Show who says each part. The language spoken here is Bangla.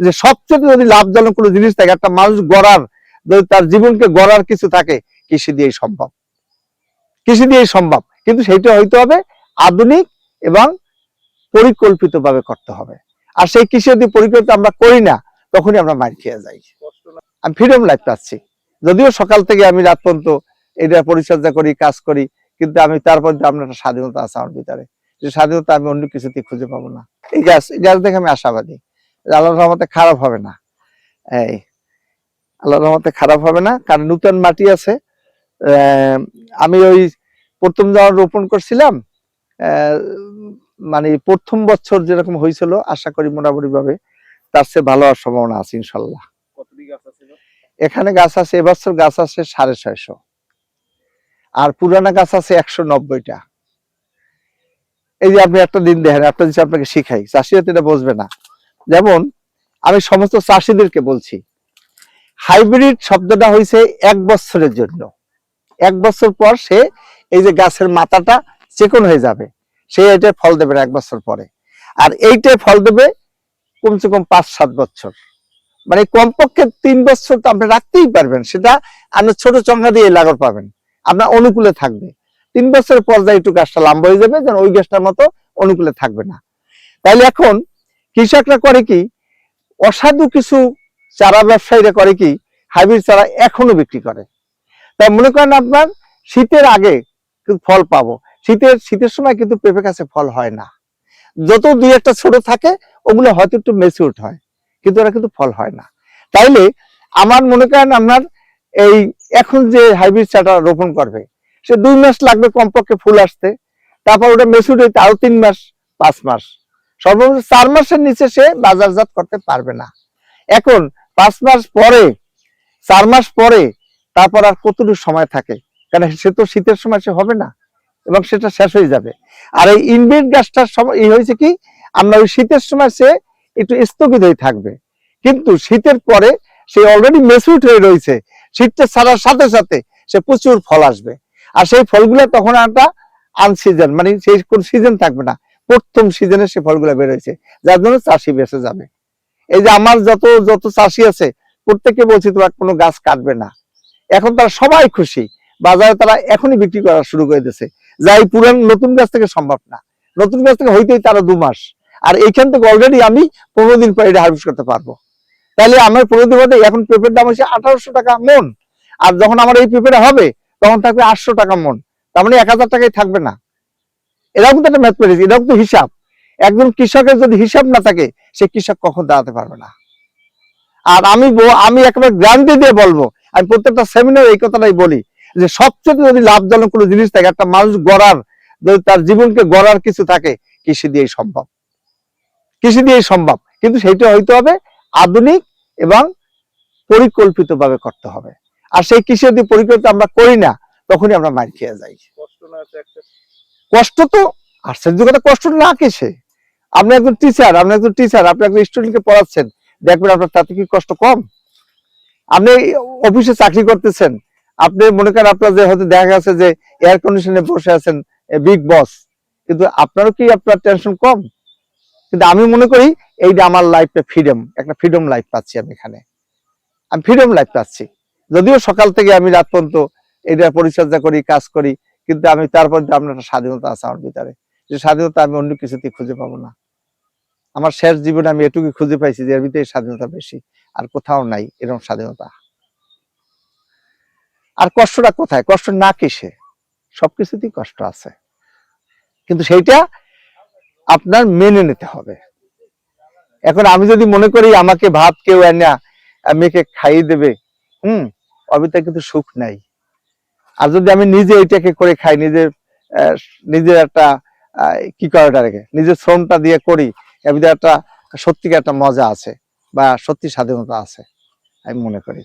Speaker 1: যে সবচেয়ে যদি লাভজনক কোনো জিনিস থাকে, একটা মানুষ গড়ার, যদি তার জীবনকে গড়ার কিছু থাকে, কৃষি দিয়েই সম্ভব। কৃষি দিয়েই সম্ভব। কিন্তু সেইটা হইতে হবে আধুনিক এবং পরিকল্পিতভাবে করতে হবে। আর সেই কৃষি যদি পরিকল্পিত আমরা করি না, তখনই আমরা মার খেয়ে যাই। আমি ফ্রিডম লাইফ পাচ্ছি। যদিও সকাল থেকে আমি রাত পর্যন্ত এটা পরিচর্যা করি, কাজ করি, কিন্তু আমি তারপর আপনার একটা স্বাধীনতা আছে আমার ভিতরে। যে স্বাধীনতা আমি অন্য কিছুতেই খুঁজে পাবো না। এই গাছ এই গাছ দেখে আমি আশাবাদী। আল্লাহর রহমতে খারাপ হবে না। এই আল্লাহর রহমতে খারাপ হবে না কারণ নূতন মাটি আছে। আমি ওই প্রথম যখন রোপণ করছিলাম মানে প্রথম বছর যেরকম হয়েছিল আশা করি মোটামুটি ভাবে তার চেয়ে ভালো হওয়ার সম্ভাবনা আছে ইনশাল্লাহ। এখানে গাছ আছে এবছর গাছ আছে সাড়ে ছয়শো। আর পুরানা গাছ আছে একশো নব্বইটা। এই যে আপনি একটা দিন দেখেন একটা জিনিস আপনাকে শিখাই চাষিরা তো এটা বসবে না। যেমন, আমি সমস্ত চাষিদেরকে বলছি, হাইব্রিড শব্দটা হয়েছে এক বছরের জন্য। এক বছর পর সে এই যে গাছের মাথাটা চেকন হয়ে যাবে, সে এটা ফল দেবে এক বছর পরে। আর এইটাই ফল দেবে কমসে কম পাঁচ, সাত বছর। মানে কমপক্ষে তিন বছর তো আপনি রাখতেই পারবেন, সেটা আপনি ছোট চঙ্গা দিয়ে লাগর পাবেন, আপনার অনুকূলে থাকবে। তিন বছর পর্যায়ে একটু গাছটা লম্বা হয়ে যাবে, যেন ওই গাছটার মতো অনুকূলে থাকবে না। তাইলে এখন কৃষকরা করে কি? অসাধু কিছু চারা ব্যবসায়ীরা করে কি? হাইব্রিড চারা এখনও বিক্রি করে। তাই মনে করেন আপনার, শীতের আগে কিন্তু ফল পাবো। শীতের শীতের সময় কিন্তু পেঁপে গাছে ফল হয় না। যত দুই একটা ছোট থাকে, ওগুলো হয়তো একটু মেচিউর হয়, কিন্তু ওরা কিন্তু ফল হয় না। তাইলে আমার মনে করেন আপনার, এই এখন যে হাইব্রিড চাটা রোপণ করবে, সে দুই মাস লাগবে কমপক্ষে ফুল আসতে, তারপর ওটা মেচুর হইতে আরও তিন মাস, পাঁচ মাস। সর্বোচ্চ চার মাসের নিচে সে বাজারজাত করতে পারবে না। এখন পাঁচ মাস পরে, চার মাস পরে তারপর আর কতটুকু সময় থাকে? কারণ সে তো শীতের সময় সে হবে না এবং সেটা শেষ হয়ে যাবে। আর এই ইনভিট গাছটার সময় এই হয়েছে কি? আমরা ওই শীতের সময় সে একটু স্থগিত হয়ে থাকবে। কিন্তু শীতের পরে সে অলরেডি মেসুট হয়ে রয়েছে। শীতটা ছাড়ার সাথে সাথে সে প্রচুর ফল আসবে। আর সেই ফলগুলো তখন একটা আনসিজন মানে সেই কোন সিজন থাকবে না। প্রথম সিজনে সে ফলগুলো বেরোয়েছে যার জন্য চাষি বেঁচে যাবে। এই যে আমার যত যত চাষি আছে, প্রত্যেককে বলছি, তোমার কোনো গাছ কাটবে না। এখন তারা সবাই খুশি। বাজারে তারা এখনই বিক্রি করা শুরু করে দিয়েছে। যা এই পুরান নতুন গাছ থেকে সম্ভব না। নতুন গাছ থেকে হইতেই তারা দু মাস। আর এইখান থেকে অলরেডি আমি পনেরো দিন পরে এটা হারভেস্ট করতে পারব। তাহলে আমার পনেরো দিন মধ্যে এখন পেঁপের দাম হচ্ছে আঠারোশো টাকা মন। আর যখন আমার এই পেঁপেটা হবে, তখন থাকবে আটশো টাকা মন। তার মানে এক হাজার টাকাই থাকবে না। এটাও কিন্তু একটা ম্যাথমেটিক্স এটাও কিন্তু হিসাব। একজন কৃষকের যদি হিসাব না থাকে, সে কৃষক কখন দাঁড়াতে পারবে না। আর আমি আমি একেবারে গ্যারান্টি দিয়ে বলব, আমি প্রত্যেকটা সেমিনার এই কথাটাই বলি, যে সবচেয়ে যদি লাভজনক কোনো জিনিস থাকে, একটা মানুষ গড়ার, যদি তার জীবনকে গড়ার কিছু থাকে, কৃষি দিয়েই সম্ভব। কৃষি দিয়েই সম্ভব। কিন্তু সেইটা হইতে হবে আধুনিক এবং পরিকল্পিতভাবে করতে হবে। আর সেই কৃষি যদি পরিকল্পিত আমরা করি না, তখনই আমরা মার খেয়ে যাই।
Speaker 2: কষ্ট না
Speaker 1: কষ্ট তো আশ্চর্য কথা কষ্ট না কিসে? আপনি একজন টিচার আপনি একজন টিচার আপনি একজন স্টুডেন্টকে পড়াচ্ছেন, দেখবেন আপনার তাতে কি কষ্ট কম? আপনি অফিসে চাকরি করতেছেন, আপনি মনে করেন আপনার যে হয়তো দেখা গেছে যে এয়ার কন্ডিশনে বসে আছেন বিগ বস কিন্তু আপনারও কি আপনার টেনশন কম? কিন্তু আমি মনে করি এইটা আমার লাইফটা ফ্রিডম একটা ফ্রিডম লাইফ পাচ্ছি আমি এখানে। আমি ফ্রিডম লাইফ পাচ্ছি। যদিও সকাল থেকে আমি রাত পর্যন্ত এটা পরিচর্যা করি, কাজ করি কিন্তু আমি তারপর আপনার একটা স্বাধীনতা আছে আমার ভিতরে, যে স্বাধীনতা আমি অন্য কিছুতেই খুঁজে পাবো না। আমার শেষ জীবনে আমি এটুকু খুঁজে পাইছি যে এর ভিতরে স্বাধীনতা বেশি, আর কোথাও নাই এরকম স্বাধীনতা। আর কষ্টটা কোথায়? কষ্ট না কিসে? সবকিছুতেই কষ্ট আছে। কিন্তু সেইটা আপনার মেনে নিতে হবে। এখন আমি যদি মনে করি আমাকে ভাত কেউ এনে মেয়েকে খাইয়ে দেবে, হুম অবিতা কিন্তু সুখ নাই। আর যদি আমি নিজে এটাকে করে খাই, নিজের নিজের একটা কি করে রেখে নিজের শ্রমটা দিয়ে করি, এর একটা, সত্যিকার একটা মজা আছে বা সত্যি স্বাধীনতা আছে, আমি মনে করি।